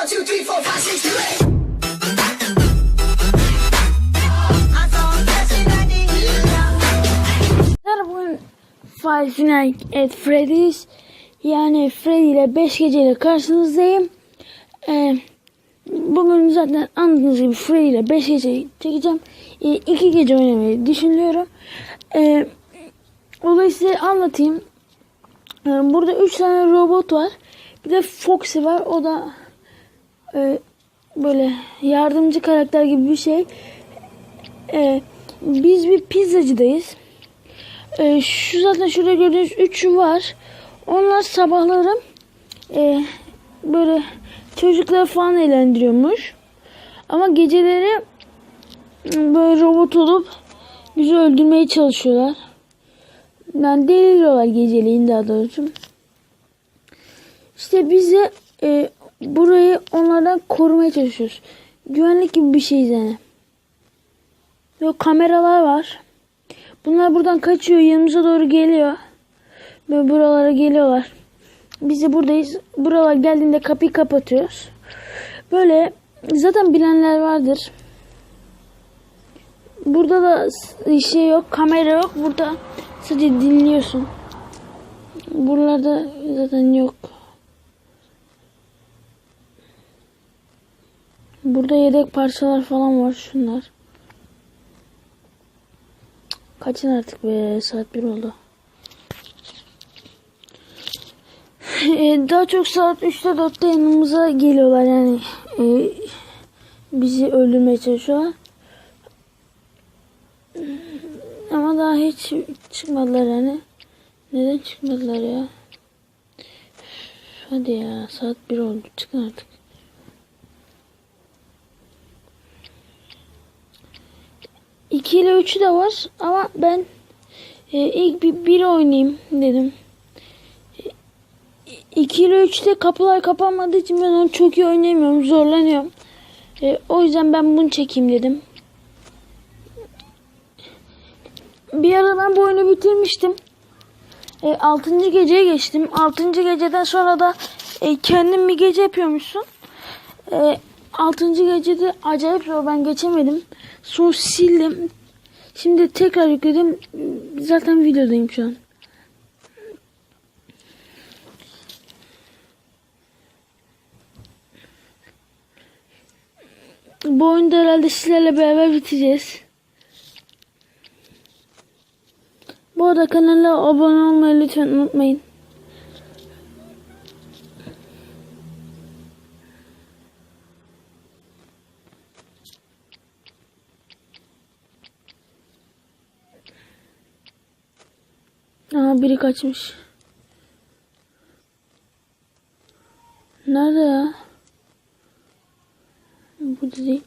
One, two, five, Nights at Freddy's yani Freddy ile 5 geceyle karşınızdayım. Ee, bugün zaten anladığınız gibi Freddy ile 5 gece çekeceğim. 2 gece oynamayı düşünüyorum. Ee, olayı size anlatayım. Ee, burada 3 tane robot var. Bir de Foxy var. O da e, böyle yardımcı karakter gibi bir şey. Ee, biz bir pizzacıdayız. Ee, şu zaten şurada gördüğünüz üçü var. Onlar sabahları e, böyle çocukları falan eğlendiriyormuş. Ama geceleri böyle robot olup bizi öldürmeye çalışıyorlar. Yani deliriyorlar geceleyin daha doğrusu. İşte bizi e, burayı onlardan korumaya çalışıyoruz. Güvenlik gibi bir şeyiz yani. Yok kameralar var. Bunlar buradan kaçıyor. Yanımıza doğru geliyor. Böyle buralara geliyorlar. Biz de buradayız. Buralar geldiğinde kapıyı kapatıyoruz. Böyle zaten bilenler vardır. Burada da şey yok. Kamera yok. Burada sadece dinliyorsun. Buralarda zaten yok. Burada yedek parçalar falan var. Şunlar. Kaçın artık be saat 1 oldu. Ee, Daha çok saat 3'te 4'te yanımıza geliyorlar yani. Ee, bizi öldürmeye çalışıyorlar. Ama daha hiç çıkmadılar yani. Neden çıkmadılar ya? Hadi ya saat 1 oldu çıkın artık. İki ile üçü de var ama ben e, ilk bir, bir oynayayım dedim. 2 ile 3'te kapılar kapanmadığı için ben onu çok iyi oynayamıyorum. Zorlanıyorum. E, o yüzden ben bunu çekeyim dedim. Bir ara ben bu oyunu bitirmiştim. E, 6. geceye geçtim. 6. geceden sonra da e, kendim bir gece yapıyormuşsun. E, 6. gecede acayip zor ben geçemedim. Sonra sildim. Şimdi tekrar yükledim. Zaten videodayım şu an. Bu oyunda herhalde sizlerle beraber biteceğiz. Bu arada kanala abone olmayı lütfen unutmayın. Aha biri kaçmış. Nerede ya? Bu da değil.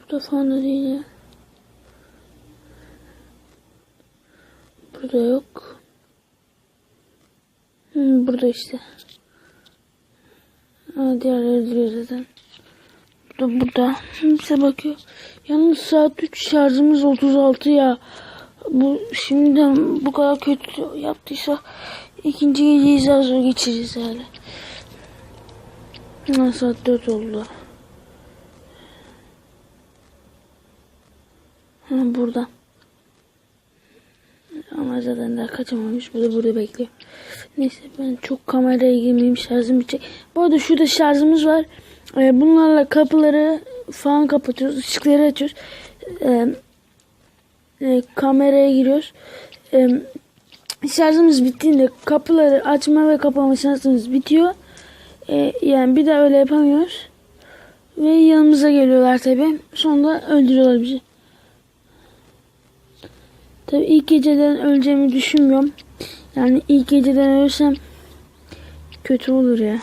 Bu da falan da değil ya. Burada yok. Hmm, burada işte. Ha, diğerleri duruyor zaten. Bu da burada. Bize bakıyor. Yalnız saat 3 şarjımız 36 ya. Bu şimdiden bu kadar kötü yaptıysa ikinci geceyi zar zor geçireceğiz yani. Ha, saat 4 oldu. Ha, burada. Ama zaten daha kaçamamış. Bu da burada bekliyor. Neyse ben çok kameraya girmeyeyim. Şarjım bitecek. Bu arada şurada şarjımız var. Ee, bunlarla kapıları falan kapatıyoruz. ışıkları açıyoruz. E, kameraya giriyoruz. Ee, şarjımız bittiğinde kapıları açma ve kapama şansımız bitiyor. Ee, yani bir daha öyle yapamıyoruz. Ve yanımıza geliyorlar tabi. Sonra öldürüyorlar bizi. Tabi ilk geceden öleceğimi düşünmüyorum. Yani ilk geceden ölürsem kötü olur ya.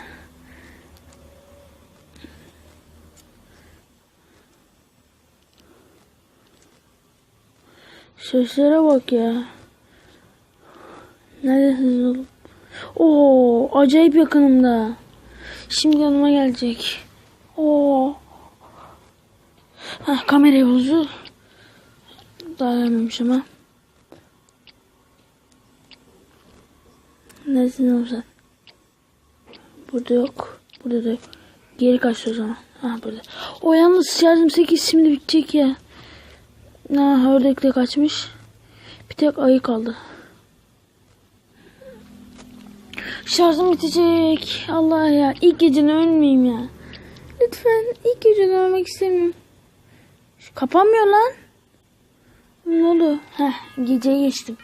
Seslere bak ya. Neredesiniz oğlum? Oo, acayip yakınımda. Şimdi yanıma gelecek. Oo. Heh, kamerayı bozdu. Daha gelmemiş ama. Neredesin oğlum sen? Burada yok. Burada da yok. Geri kaçtı o zaman. Ha burada. O yalnız şarjım 8 şimdi bitecek ya. Ha ördek de kaçmış. Bir tek ayı kaldı. Şarjım bitecek. Allah ya. İlk geceden ölmeyeyim ya. Lütfen ilk geceden ölmek istemiyorum. Kapanmıyor lan. Ne oldu? Heh geceye geçtim.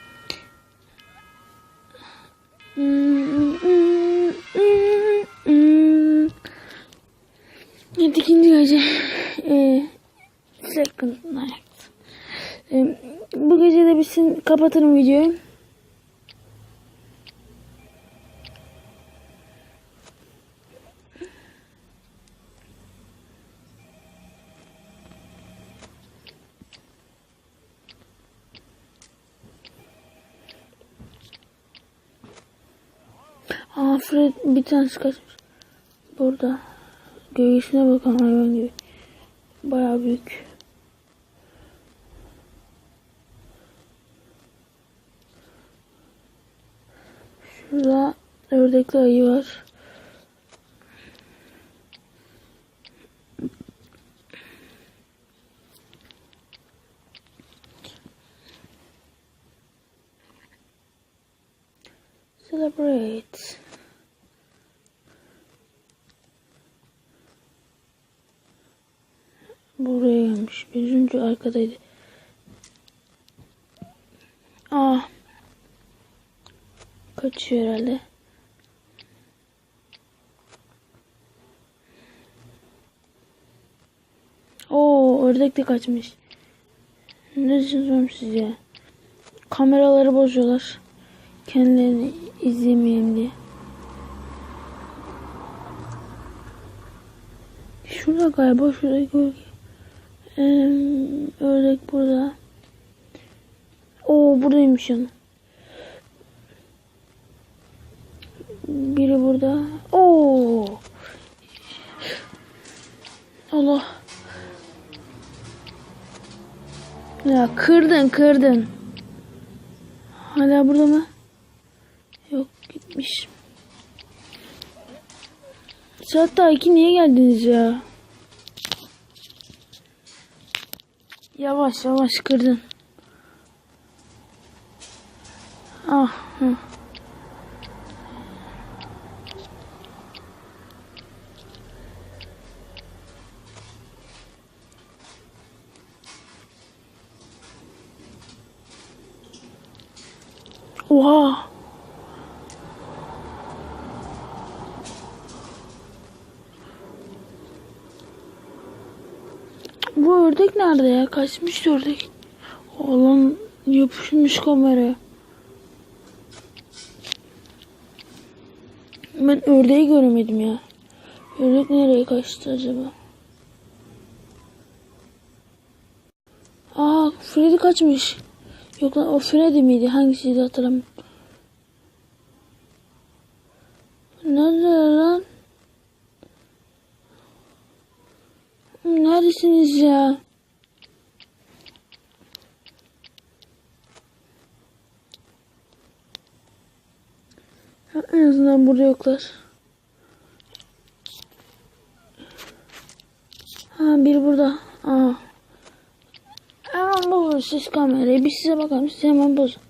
Evet ikinci gece. Ee, second night. Bu gece de bitsin kapatırım videoyu. Aa bir tanesi kaçmış. Burada. Gölgesine bakan hayvan gibi. Bayağı büyük. Şurada ördekli ayı var. Celebrate. Buraya gelmiş. Üçüncü arkadaydı. Aa. Kaçıyor herhalde. Oo, ördek de kaçmış. Ne diyorsunuz siz ya? Kameraları bozuyorlar. Kendilerini izlemeyelim diye. Şurada galiba şurada gölge. Ördek burada. Oo buradaymış yanı. Biri burada. Oo. Allah. Ya kırdın kırdın. Hala burada mı? Yok gitmiş. Saat daha iki niye geldiniz ya? Yavaş yavaş kırdın. Ah. Hı. Bu ördek nerede ya? Kaçmış ördek. Oğlum yapışmış kameraya. Ben ördeği göremedim ya. Ördek nereye kaçtı acaba? Aa Freddy kaçmış. Yok lan o Freddy miydi? Hangisiydi hatırlamıyorum. Nerede lan? Neredesiniz ya? Ha, en azından burada yoklar. Ha biri burada. Aa. Hemen bozun siz kamerayı. Bir size bakalım. Siz hemen bozun.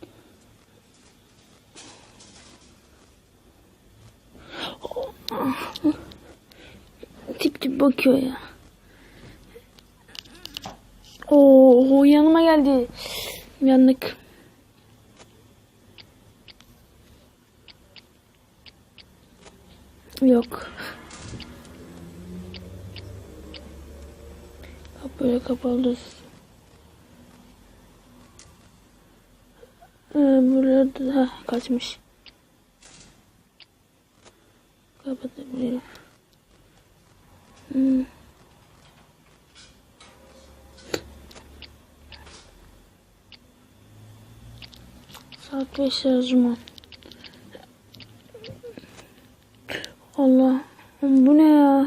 Tip tip bakıyor ya. Oo yanıma geldi. Yandık. Yok. Böyle kapalı. Ee, burada da kaçmış. Kapatabilirim. Hmm. Saat 5 şarjım var. Allah. Bu ne ya?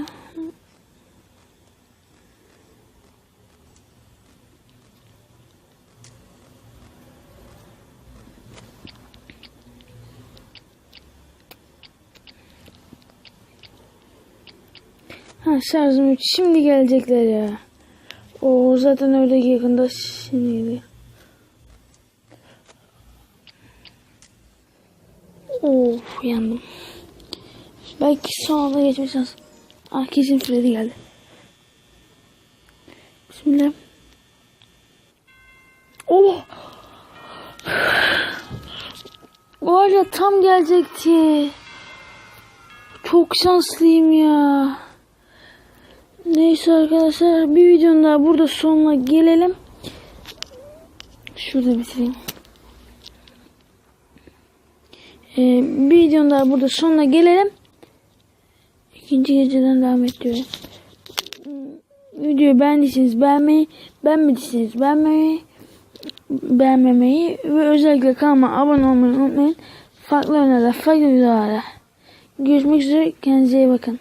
Ha şarjım 3. Şimdi gelecekler ya. O zaten öyle yakında şimdi geliyor. Of yandım. Belki son anda geçmiş şans. Ah kesin Freddy geldi. Bismillah. Oh! Var ya tam gelecekti. Çok şanslıyım ya. Neyse arkadaşlar bir videonun daha burada sonuna gelelim. Şurada bitireyim. Ee, bir videonun daha burada sonuna gelelim. İkinci geceden devam ediyor. Videoyu beğendiyseniz beğenmeyi, beğenmediyseniz beğenmeyi, beğenmemeyi ve özellikle kanalıma abone olmayı unutmayın. Farklı öneriler, farklı videolarda. Görüşmek üzere. Kendinize iyi bakın.